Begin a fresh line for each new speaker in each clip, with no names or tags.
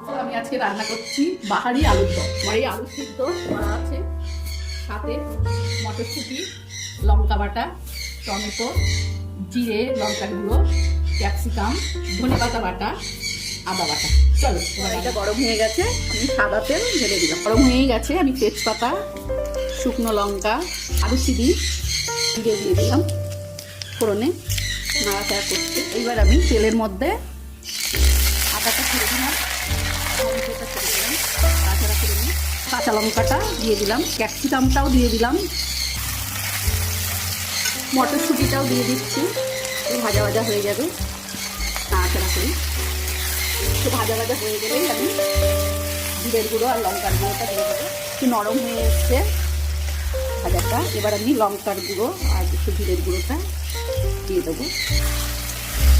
আমি আজকে রান্না করছি বাহারি আলুর দম। এই আলু সিদ্ধ করা আছে। সাথে মটরশুঁটি লঙ্কা বাটা টমেটো জিরে লঙ্কার গুঁড়ো ক্যাপসিকাম ধনে পাতা বাটা আদা বাটা। চলো এটা গরম হয়ে গেছে আমি সাদা তেল ঢেলে দিলাম। গরম হয়ে গেছে আমি তেজপাতা শুকনো লঙ্কা আলু সিদ্ধি জিরে দিয়ে দিলাম। ফোড়নে নাড়াচাড়া করতে এইবার আমি তেলের মধ্যে কাঁচা লঙ্কাটা দিয়ে দিলাম, ক্যাপসিকামটাও দিয়ে দিলাম, মটরশুঁটিটাও দিয়ে দিচ্ছি ভাজা ভাজা হয়ে যাবে। নাড়াচাড়া করি। একটু ভাজা ভাজা হয়ে গেলেই আমি জিরের গুঁড়ো আর লঙ্কার গুঁড়োটা দিয়ে দেবো। একটু নরম হয়ে এসছে ভাজাটা। এবার আমি লঙ্কার গুঁড়ো আর একটু জিরের গুঁড়োটা দিয়ে দেবো।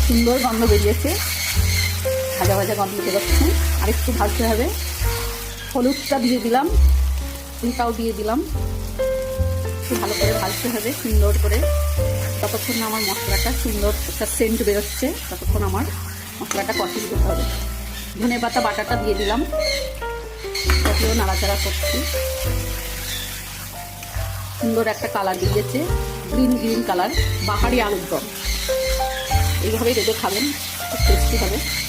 সুন্দর গন্ধ বেরিয়েছে। ভাজা ভাজা গন্ধ বেরোচ্ছে আর একটু ভাজতে হবে। হলুদটা দিয়ে দিলাম। ফুলটাও দিয়ে দিলাম। ভালো করে ভাজতে হবে, সুন্দর করে। ততক্ষণ আমার মশলাটা সুন্দর একটা সেন্ট বেরোচ্ছে, ততক্ষণ আমার মশলাটা কষিয়ে দিতে হবে। ধনে পাতা, বাটাটা দিয়ে দিলাম। তাতেও নাড়াচাড়া করছি। সুন্দর একটা কালার দিয়েছে গ্রিন গ্রিন কালার বাহারি আলুর দম। এইভাবেই রেঁধে খাবেন, খুব টেস্টি হবে।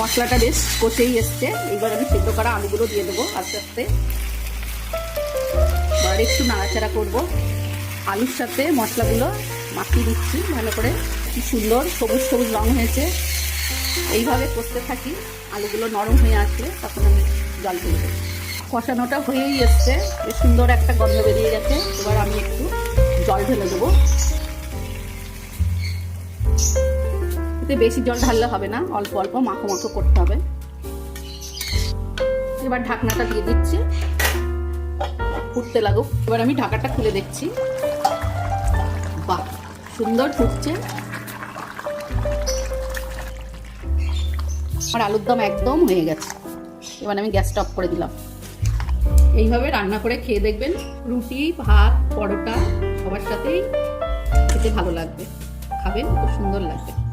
মশলাটা বেশ কষেই এসছে। এবার আমি সেদ্ধ করা আলুগুলো দিয়ে দেবো আস্তে আস্তে। এবার একটু নাড়াচাড়া করব। আলুর সাথে মশলাগুলো মাখিয়ে দিচ্ছি ভালো করে। কি সুন্দর সবুজ সবুজ রং হয়েছে। এইভাবে কষতে থাকি, আলুগুলো নরম হয়ে আসলে তখন আমি জল তুলে দেবো। কষানোটা হয়েই এসছে। সুন্দর একটা গন্ধ বেরিয়ে গেছে। এবার আমি একটু জল ঢেলে দেবো। এতে বেশি জল ঢাললে হবে না, অল্প অল্প মাখো মাখো করতে হবে। এবার ঢাকনাটা দিয়ে দিচ্ছি। ফুটতে লাগুক। এবার আমি ঢাকাটা খুলে দেখছি। বাহ, সুন্দর ফুটছে। আমার আলুর দম একদম হয়ে গেছে। এবার আমি গ্যাসটা অফ করে দিলাম। এইভাবে রান্না করে খেয়ে দেখবেন রুটি, ভাত, পরোটা সবার সাথেই খেতে ভালো লাগবে। খাবেন, খুব সুন্দর লাগবে।